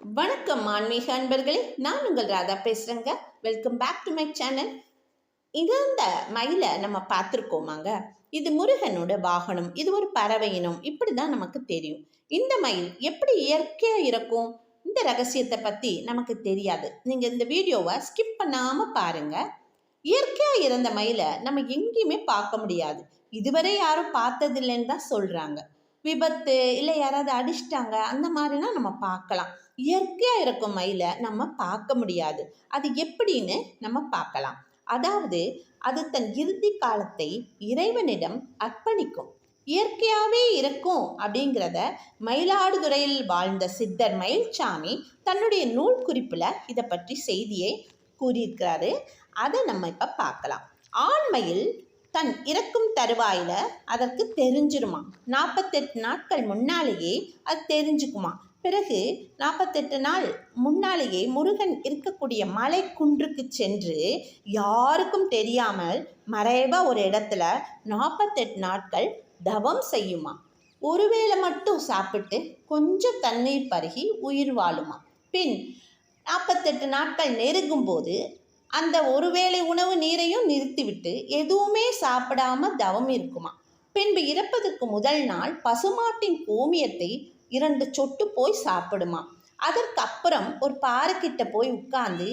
வணக்கம் ஆன்மீக அன்பர்களே. நான் உங்கள் ராதா பேசுகிறேங்க welcome back to my channel இந்த மயிலை நம்ம பார்த்துருக்கோமாங்க. இது முருகனோட வாகனம். இது ஒரு பறவையினம் இப்படி தான் நமக்கு தெரியும். இந்த மயில் எப்படி இயற்கையாக இருக்கும்? இந்த ரகசியத்தை பற்றி நமக்கு தெரியாது. நீங்கள் இந்த வீடியோவை ஸ்கிப் பண்ணாமல் பாருங்கள் இயற்கையாக இருந்த மயிலை நம்ம எங்கேயுமே பார்க்க முடியாது. இதுவரை யாரும் பார்த்ததில்லைன்னு தான் சொல்கிறாங்க விபத்து இல்லை யாராவது அடிச்சிட்டாங்க அந்த மாதிரினா நம்ம பார்க்கலாம். இயற்கையாக இருக்கும் மயிலை நம்ம பார்க்க முடியாது. அது எப்படின்னு நம்ம பார்க்கலாம். அதாவது அது தன் இறுதி காலத்தை இறைவனிடம் அர்ப்பணிக்கும். இயற்கையாகவே இருக்கும் அப்படிங்கிறத மயிலாடுதுறையில் வாழ்ந்த சித்தர் மயில்சாமி தன்னுடைய நூல் குறிப்பில் இதை பற்றி செய்தியை கூறியிருக்கிறாரு. அதை நம்ம இப்போ பார்க்கலாம். ஆண்மயில் தன் இறக்கும் தருவாயில் அதற்கு தெரிஞ்சிருமா நாற்பத்தெட்டு நாட்கள் முன்னாலேயே அது தெரிஞ்சுக்குமா பிறகு நாற்பத்தெட்டு நாள் முன்னாலேயே முருகன் இருக்கக்கூடிய மலை குன்றுக்கு சென்று யாருக்கும் தெரியாமல் மறைவாக ஒரு இடத்துல நாற்பத்தெட்டு நாட்கள் தவம் செய்யுமா ஒருவேளை மட்டும் சாப்பிட்டு கொஞ்சம் தண்ணீர் பருகி உயிர் வாழுமா பின் நாற்பத்தெட்டு நாட்கள் நெருங்கும்போது அந்த ஒருவேளை உணவு நீரையும் நிறுத்திவிட்டு எதுவுமே சாப்பிடாம தவம் இருக்குமா? பின்பு இறப்பதற்கு முதல் நாள் பசுமாட்டின் கோமியத்தை இரண்டு சொட்டு போய் சாப்பிடுமா? அதற்கப்புறம் ஒரு பாறைக்கிட்ட போய் உட்கார்ந்து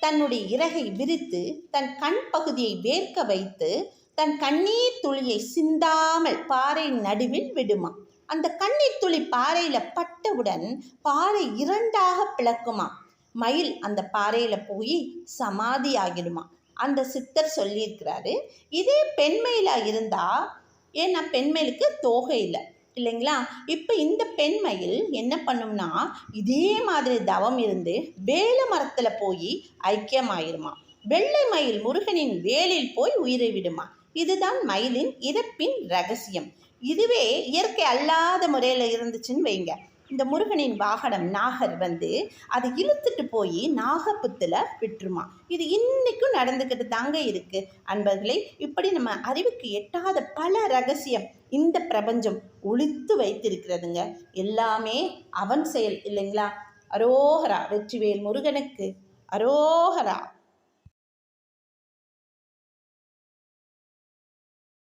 தன்னுடைய இறகை விரித்து தன் கண் பகுதியை வேர்க்க வைத்து தன் கண்ணீர் துளியை சிந்தாமல் பாறை நடுவில் விடுமா? அந்த கண்ணீர் துளி பாறையில் பட்டவுடன் பாறை இரண்டாக பிளக்குமா? மயில் அந்த பாறையில் போய் சமாதி ஆகிடுமா அந்த சித்தர் சொல்லியிருக்கிறாரு இதே பெண்மயிலாக இருந்தால் ஏன்னா பெண்மயிலுக்கு தோகை இல்லை இல்லைங்களா? இப்போ இந்த பெண்மயில் என்ன பண்ணும்னா இதே மாதிரி தவம் இருந்து வேலை மரத்தில் போய் ஐக்கியமாயிருமா? வெள்ளை மயில் முருகனின் வேலில் போய் உயிரை விடுமா? இதுதான் மயிலின் இறப்பின் ரகசியம். இதுவே இயற்கை அல்லாத முறையில் இருந்துச்சுன்னு வைங்க. இந்த முருகனின் வாகனம் நாகர் வந்து அதை இழுத்துட்டு போய் நாகப்புத்தில் விட்டுருமா. இது இன்னைக்கும் நடந்துக்கிட்டு தாங்க இருக்குது அன்பர்களே இப்படி நம்ம அறிவுக்கு எட்டாத பல ரகசியம் இந்த பிரபஞ்சம் ஒழித்து வைத்திருக்கிறதுங்க. எல்லாமே அவன் செயல் இல்லைங்களா? அரோகரா வெற்றிவேல் முருகனுக்கு. அரோகரா.